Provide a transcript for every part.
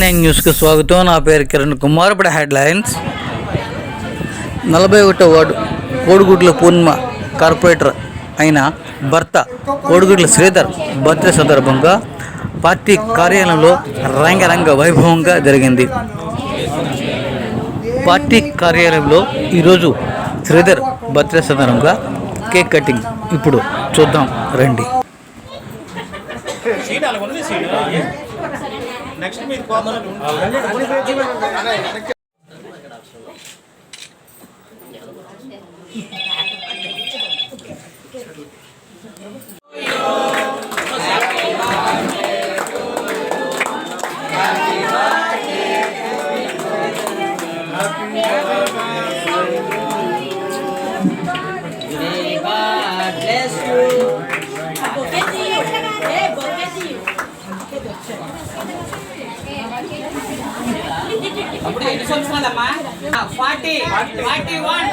Nine న్యూస్కి స్వాగతం. నా పేరు కిరణ్ కుమార్. ఇప్పుడు హెడ్లైన్స్. నలభై ఒకటో వార్డు కోడిగుడ్ల పూర్ణిమ కార్పొరేటర్ అయిన భర్త కోడిగుడ్ల శ్రీధర్ బర్త్డే సందర్భంగా పార్టీ కార్యాలయంలో రంగరంగ వైభవంగా జరిగింది. పార్టీ కార్యాలయంలో ఈరోజు శ్రీధర్ బర్త్డే సందర్భంగా కేక్ కటింగ్. ఇప్పుడు చూద్దాం రండి. నెక్స్ట్ அப்படியே சொல்லுங்கம்மா ஃபார்ட்டி ஃபார்ட்டி ஒன்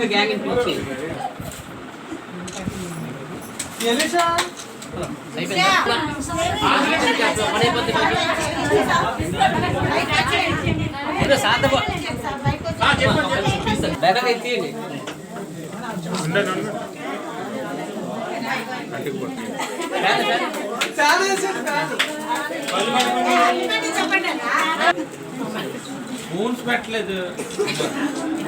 ఒక్కొక్క గ్యాంగ్ పిలిచి. తీయండి. స్పూన్స్ పెట్టలేదు.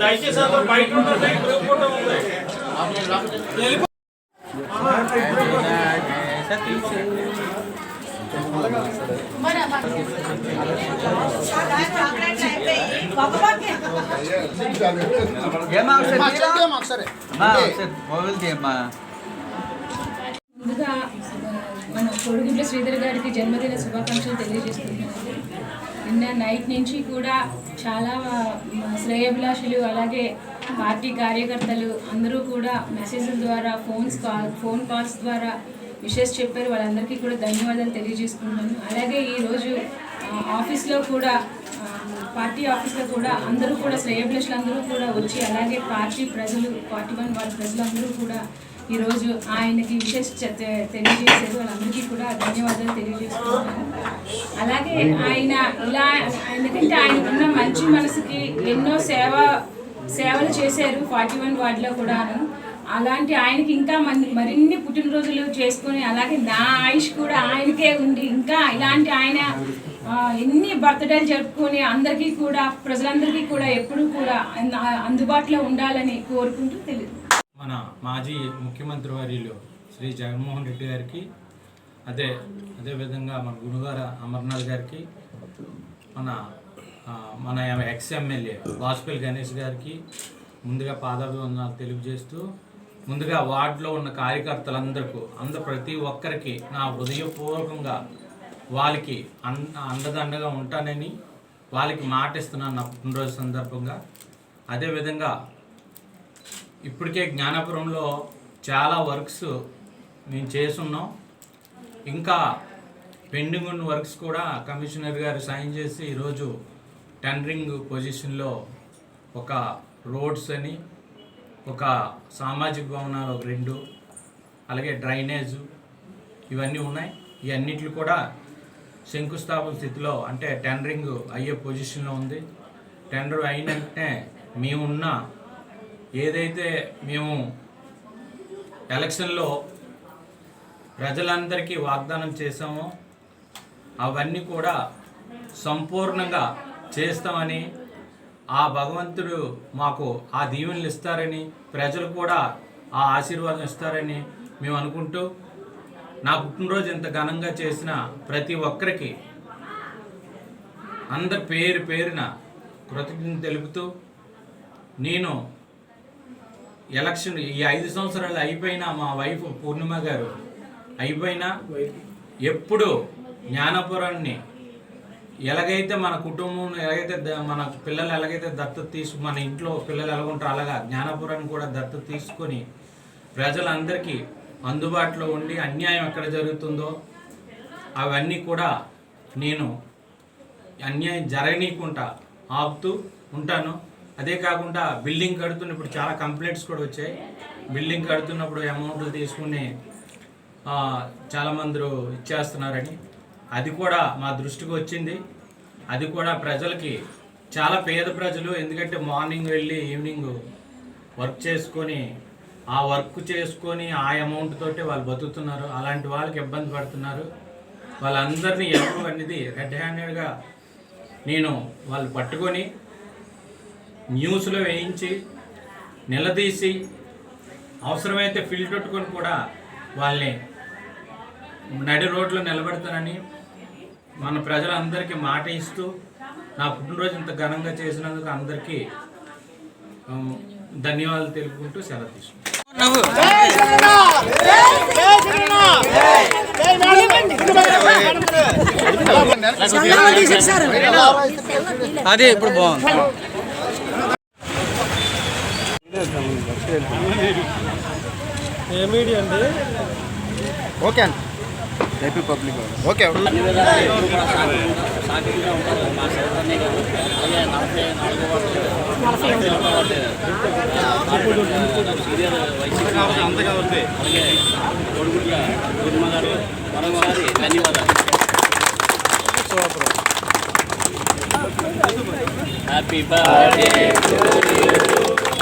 దయచేసి అందరూ బయట ఉండండి గ్రూప్ ఫోటో ఉంది. ముందుగా మన శ్రీధర్ గారికి జన్మదిన శుభాకాంక్షలు తెలియజేస్తున్నాను. నిన్న నైట్ నుంచి కూడా చాలా శ్రేయభిలాషులు అలాగే పార్టీ కార్యకర్తలు అందరూ కూడా మెసేజ్ల ద్వారా ఫోన్స్ కాల్ ఫోన్ కాల్స్ ద్వారా విషెస్ చెప్పారు. వాళ్ళందరికీ కూడా ధన్యవాదాలు తెలియజేసుకుంటున్నాను. అలాగే ఈరోజు ఆఫీస్లో కూడా పార్టీ ఆఫీస్లో కూడా అందరూ కూడా శ్రేయభిలాషులు అందరూ కూడా వచ్చి అలాగే పార్టీ ప్రజలు పార్టీ వన్ వాళ్ళ ప్రజలందరూ కూడా ఈరోజు ఆయనకి విశేష చె- తె- తెలియజేశారు. వాళ్ళందరికీ కూడా ధన్యవాదాలు తెలియజేస్తున్నాను. అలాగే ఆయన ఇలా ఎందుకంటే ఆయనకున్న మంచి మనసుకి ఎన్నో సేవ సేవలు చేశారు. ఫార్టీ వన్ వార్డులో కూడాను. అలాంటి ఆయనకి ఇంకా మంది మరిన్ని పుట్టినరోజులు చేసుకొని అలాగే నా ఆయుష్ కూడా ఆయనకే ఉండి ఇంకా ఇలాంటి ఆయన ఎన్ని బర్త్డేలు జరుపుకొని అందరికీ కూడా ప్రజలందరికీ కూడా ఎప్పుడూ కూడా అంద- అందుబాటులో ఉండాలని కోరుకుంటూ తెలియదు మన మాజీ ముఖ్యమంత్రి వర్యులు శ్రీ జగన్మోహన్ రెడ్డి గారికి అదే అదేవిధంగా మన గురుగారు అమర్నాథ్ గారికి మన మన ఎక్స్ ఎమ్మెల్యే వాజ్పేయి గణేష్ గారికి ముందుగా పాదాభివందనాలు తెలియజేస్తూ ముందుగా వార్డులో ఉన్న కార్యకర్తలందరికీ అంద ప్రతి ఒక్కరికి నా హృదయపూర్వకంగా వాళ్ళకి అన్ అండదండగా ఉంటానని వాళ్ళకి మాట ఇస్తున్నాను నా పుట్టినరోజు సందర్భంగా. అదేవిధంగా ఇప్పటికే జ్ఞానపురంలో చాలా వర్క్స్ మేము చేస్తున్నాం. ఇంకా పెండింగ్ ఉన్న వర్క్స్ కూడా కమిషనర్ గారు సైన్ చేసి ఈరోజు టెండరింగ్ పొజిషన్లో ఒక రోడ్స్ అని ఒక సామాజిక భవనాలు ఒక రెండు అలాగే డ్రైనేజ్ ఇవన్నీ ఉన్నాయి. ఇవన్నిట్లు కూడా శంకుస్థాపన స్థితిలో అంటే టెండరింగ్ అయ్యే పొజిషన్లో ఉంది. టెండర్ అయిన వెంటనే మేమున్న ఏదైతే మేము ఎలక్షన్లో ప్రజలందరికీ వాగ్దానం చేశామో అవన్నీ కూడా సంపూర్ణంగా చేస్తామని ఆ భగవంతుడు మాకు ఆ దీవెనలు ఇస్తారని ప్రజలు కూడా ఆ ఆశీర్వాదం ఇస్తారని మేము అనుకుంటూ నా పుట్టినరోజు ఇంత ఘనంగా చేసిన ప్రతి ఒక్కరికి అందరి పేరు పేరున కృతజ్ఞత తెలుపుతూ నేను ఎలక్షన్ ఈ ఐదు సంవత్సరాలు అయిపోయినా మా వైఫ్ పూర్ణిమ గారు అయిపోయినా ఎప్పుడు జ్ఞానపురాన్ని ఎలాగైతే మన కుటుంబం ఎలాగైతే మన పిల్లలు ఎలాగైతే దత్తత తీసు మన ఇంట్లో పిల్లలు ఎలాగుంటారో అలాగా జ్ఞానపురాన్ని కూడా దత్తత తీసుకొని ప్రజలందరికీ అందుబాటులో ఉండి అన్యాయం ఎక్కడ జరుగుతుందో అవన్నీ కూడా నేను అన్యాయం జరగనీయకుండా ఆపుతూ ఉంటాను. అదే కాకుండా బిల్డింగ్ కడుతున్న ఇప్పుడు చాలా కంప్లైంట్స్ కూడా వచ్చాయి. బిల్డింగ్ కడుతున్నప్పుడు అమౌంట్లు తీసుకుని చాలామందరు చాలామంది ఇచ్చేస్తున్నారని. అది కూడా మా దృష్టికి వచ్చింది. అది కూడా ప్రజలకి చాలా పేద ప్రజలు ఎందుకంటే మార్నింగ్ వెళ్ళి ఈవినింగ్ వర్క్ చేసుకొని ఆ వర్క్ చేసుకొని ఆ అమౌంట్ తోటి వాళ్ళు బతుకుతున్నారు. అలాంటి వాళ్ళకి ఇబ్బంది పడుతున్నారు. వాళ్ళందరినీ ఎవరు అనేది రెడ్ హ్యాండెడ్గా నేను వాళ్ళు పట్టుకొని న్యూస్లో వేయించి నిలదీసి అవసరమైతే ఫీల్డ్ పెట్టుకొని కూడా వాళ్ళని నడి రోడ్లో నిలబెడతానని మన ప్రజలందరికీ మాట ఇస్తూ నా పుట్టినరోజు ఇంత ఘనంగా చేసినందుకు అందరికీ ధన్యవాదాలు తెలుపుకుంటూ సెలవు తీసుకుంటాను అదే ఇప్పుడు బాగుంది. ఓకే అండి AP public okay birthday to you. Happy birthday to you. టైర్స్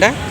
đó.